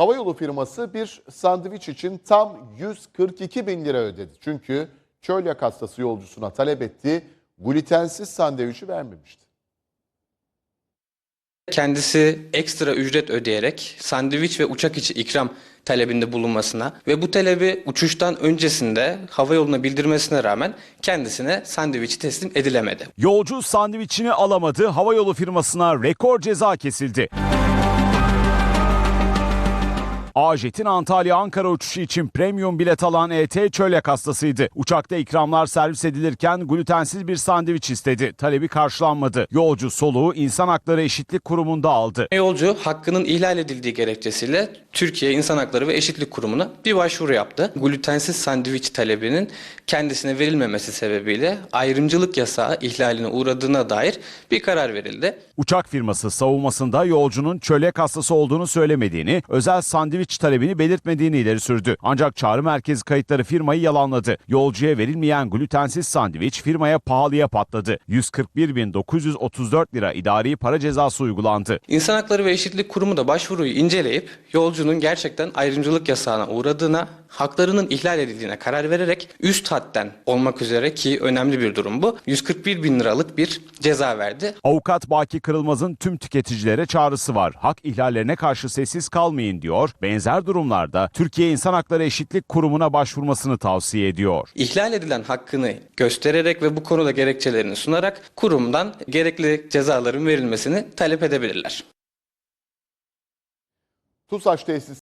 Havayolu firması bir sandviç için tam 142 bin lira ödedi. Çünkü çölyak hastası yolcusuna talep ettiği glutensiz sandviçi vermemişti. Kendisi ekstra ücret ödeyerek sandviç ve uçak içi ikram talebinde bulunmasına ve bu talebi uçuştan öncesinde havayoluna bildirmesine rağmen kendisine sandviçi teslim edilemedi. Yolcu sandviçini alamadı, havayolu firmasına rekor ceza kesildi. Ajet'in Antalya-Ankara uçuşu için premium bilet alan ET çölyak hastasıydı. Uçakta ikramlar servis edilirken glutensiz bir sandviç istedi. Talebi karşılanmadı. Yolcu soluğu İnsan Hakları Eşitlik Kurumu'nda aldı. Yolcu hakkının ihlal edildiği gerekçesiyle Türkiye İnsan Hakları ve Eşitlik Kurumu'na bir başvuru yaptı. Glutensiz sandviç talebinin kendisine verilmemesi sebebiyle ayrımcılık yasağı ihlaline uğradığına dair bir karar verildi. Uçak firması savunmasında yolcunun çölyak hastası olduğunu söylemediğini, özel sandviç talebini belirtmediğini ileri sürdü. Ancak çağrı merkezi kayıtları firmayı yalanladı. Yolcuya verilmeyen glutensiz sandviç firmaya pahalıya patladı. 141.934 lira idari para cezası uygulandı. İnsan Hakları ve Eşitlik Kurumu da başvuruyu inceleyip yolcunun gerçekten ayrımcılık yasağına uğradığına, haklarının ihlal edildiğine karar vererek üst hadden olmak üzere ki önemli bir durum bu, 141 bin liralık bir ceza verdi. Avukat Baki Kırılmaz'ın tüm tüketicilere çağrısı var. Hak ihlallerine karşı sessiz kalmayın diyor. Benzer durumlarda Türkiye İnsan Hakları Eşitlik Kurumu'na başvurmasını tavsiye ediyor. İhlal edilen hakkını göstererek ve bu konuda gerekçelerini sunarak kurumdan gerekli cezaların verilmesini talep edebilirler. TUSAŞ tesis